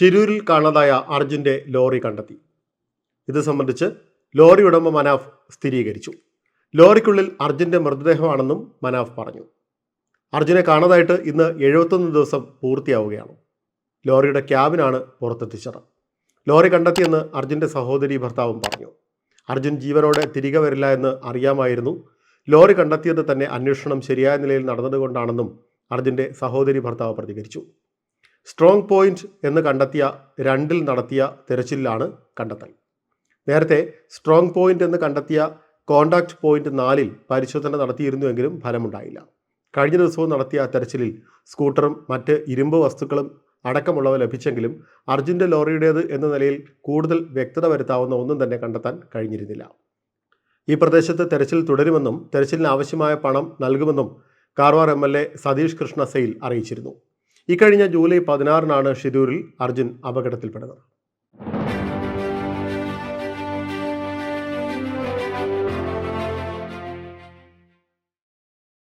ഷിരൂരിൽ കാണാതായ അർജുന്റെ ലോറി കണ്ടെത്തി. ഇത് സംബന്ധിച്ച് ലോറി ഉടമ മനാഫ് സ്ഥിരീകരിച്ചു. ലോറിക്കുള്ളിൽ അർജുന്റെ മൃതദേഹമാണെന്നും മനാഫ് പറഞ്ഞു. അർജുനെ കാണാതായിട്ട് ഇന്ന് എഴുപത്തൊന്ന് ദിവസം പൂർത്തിയാവുകയാണ്. ലോറിയുടെ ക്യാബിനാണ് പുറത്തെത്തിച്ചത്. ലോറി കണ്ടെത്തിയെന്ന് അർജുന്റെ സഹോദരി ഭർത്താവും പറഞ്ഞു. അർജുൻ ജീവനോടെ തിരികെ വരില്ല എന്ന് അറിയാമായിരുന്നു. ലോറി കണ്ടെത്തിയത് തന്നെ അന്വേഷണം ശരിയായ നിലയിൽ നടന്നതുകൊണ്ടാണെന്നും അർജുന്റെ സഹോദരി ഭർത്താവ് പ്രതികരിച്ചു. സ്ട്രോങ് പോയിന്റ് എന്ന് കണ്ടെത്തിയ രണ്ടിൽ നടത്തിയ തിരച്ചിലാണ് കണ്ടെത്തൽ. നേരത്തെ സ്ട്രോങ് പോയിന്റ് എന്ന് കണ്ടെത്തിയ കോണ്ടാക്ട് പോയിന്റ് നാലിൽ പരിശോധന നടത്തിയിരുന്നുവെങ്കിലും ഫലമുണ്ടായില്ല. കഴിഞ്ഞ ദിവസവും നടത്തിയ തെരച്ചിലിൽ സ്കൂട്ടറും മറ്റ് ഇരുമ്പ് വസ്തുക്കളും അടക്കമുള്ളവ ലഭിച്ചെങ്കിലും അർജുന്റെ ലോറിയുടേത് എന്ന നിലയിൽ കൂടുതൽ വ്യക്തത വരുത്താവുന്ന ഒന്നും തന്നെ കണ്ടെത്താൻ കഴിഞ്ഞിരുന്നില്ല. ഈ പ്രദേശത്ത് തെരച്ചിൽ തുടരുമെന്നും തെരച്ചിലിന് ആവശ്യമായ പണം നൽകുമെന്നും Karwar M L A Satish Krishna Sail അറിയിച്ചിരുന്നു. ഇക്കഴിഞ്ഞ ജൂലൈ പതിനാറിനാണ് ഷിരൂരിൽ അർജുൻ അപകടത്തിൽപ്പെടുന്നത്